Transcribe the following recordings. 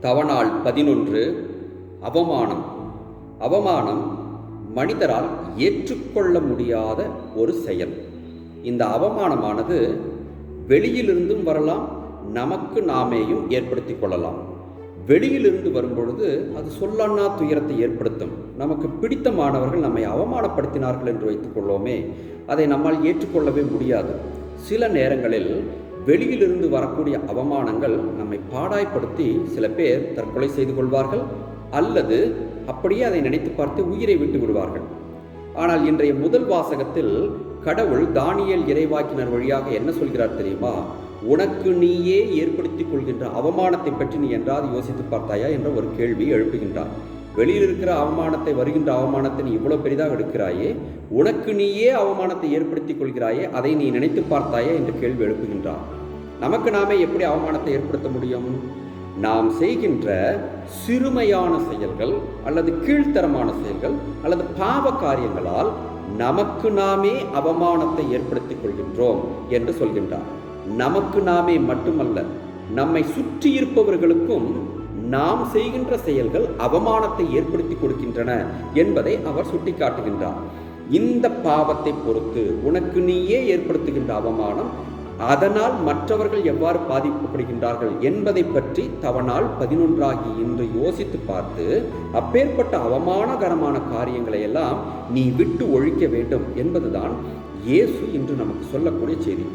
தவநாள் பதினொன்று அவமானம். அவமானம் மனிதரால் ஏற்றுக்கொள்ள முடியாத ஒரு செயல். இந்த அவமானமானது வெளியிலிருந்தும் வரலாம் நமக்கு நாமேயும் ஏற்படுத்தி கொள்ளலாம். வெளியிலிருந்து வரும்பொழுது அது சொல்லண்ணா துயரத்தை ஏற்படுத்தும். நமக்கு பிடித்தமானவர்கள் நம்மை அவமானப்படுத்தினார்கள் என்று வைத்துக்கொள்ளோமே அதை நம்மால் ஏற்றுக்கொள்ளவே முடியாது. சில நேரங்களில் வெளியிலிருந்து வரக்கூடிய அவமானங்கள் நம்மை பாடாய்ப்படுத்தி சில பேர் தற்கொலை செய்து கொள்வார்கள் அல்லது அப்படியே அதை நினைத்து பார்த்து உயிரை விட்டு விடுவார்கள். ஆனால் இன்றைய முதல் வாசகத்தில் கடவுள் தானியல் இறைவாக்கினர் வழியாக என்ன சொல்கிறார் தெரியுமா? உனக்கு நீயே ஏற்படுத்திக் கொள்கின்ற அவமானத்தை பற்றி நீ என்றாவது யோசித்து பார்த்தாயா? என்ற ஒரு கேள்வி எழுப்புகின்றார். வெளியில் இருக்கிற அவமானத்தை வருகின்ற அவமானத்தை நீ இவ்வளோ பெரிதாக எடுக்கிறாயே உனக்கு நீயே அவமானத்தை ஏற்படுத்திக் கொள்கிறாயே அதை நீ நினைத்து பார்த்தாயே என்று கேள்வி எழுப்புகின்றான். நமக்கு நாமே எப்படி அவமானத்தை ஏற்படுத்த முடியும்? நாம் செய்கின்ற சிறுமையான செயல்கள் அல்லது கீழ்த்தரமான செயல்கள் அல்லது பாவ காரியங்களால் நமக்கு நாமே அவமானத்தை ஏற்படுத்திக் கொள்கின்றோம் என்று சொல்கின்றார் நமக்கு நாமே மட்டுமல்ல நம்மை சுற்றி இருப்பவர்களுக்கும் நாம் செய்கின்ற செயல்கள் அவமானத்தை ஏற்படுத்தி கொடுக்கின்றன என்பதை அவர் சுட்டிக்காட்டுகின்றார். இந்த பாவத்தை பொறுத்து உனக்கு நீயே ஏற்படுத்துகின்ற அவமானம் அதனால் மற்றவர்கள் எவ்வாறு பாதிக்கப்படுகின்றார்கள் என்பதை பற்றி தவனால் பதினொன்றாகி இன்று யோசித்து பார்த்து அப்பேற்பட்ட அவமானகரமான காரியங்களை எல்லாம் நீ விட்டு ஒழிக்க வேண்டும் என்பதுதான் இயேசு இன்று நமக்கு சொல்லக்கூடிய செய்தி.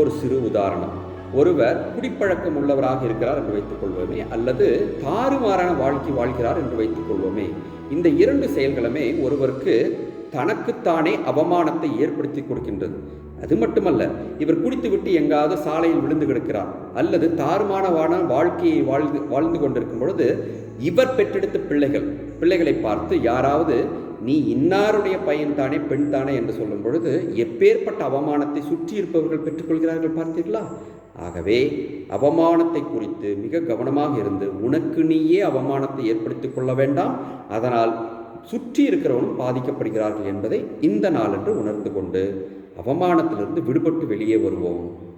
ஒரு சிறு உதாரணம். ஒருவர் குடிப்பழக்கம் உள்ளவராக இருக்கிறார் என்று வைத்துக் கொள்வோமே அல்லது தாறுமாறான வாழ்க்கை வாழ்கிறார் என்று வைத்துக் கொள்வோமே. இந்த இரண்டு செயல்களுமே ஒருவருக்கு தனக்குத்தானே அவமானத்தை ஏற்படுத்தி கொடுக்கின்றது. அது மட்டுமல்ல இவர் குடித்துவிட்டு எங்காவது சாலையில் விழுந்து கிடக்கிறார் அல்லது தாறுமானவான வாழ்க்கையை வாழ்ந்து வாழ்ந்து கொண்டிருக்கும் பொழுது இவர் பெற்றெடுத்த பிள்ளைகள் பிள்ளைகளை பார்த்து யாராவது நீ இன்னாருடைய பையன் தானே பெண் தானே என்று சொல்லும் பொழுது எப்பேற்பட்ட அவமானத்தை சுற்றி இருப்பவர்கள் பெற்றுக்கொள்கிறார்கள் பார்த்தீர்களா? ஆகவே அவமானத்தை குறித்து மிக கவனமாக இருந்து உனக்கு நீயே அவமானத்தை ஏற்படுத்திக் கொள்ள வேண்டாம். அதனால் சுற்றி இருக்கிறவனும் பாதிக்கப்படுகிறார்கள் என்பதை இந்த நாளன்று உணர்ந்து கொண்டு அவமானத்திலிருந்து விடுபட்டு வெளியே வருவோம்.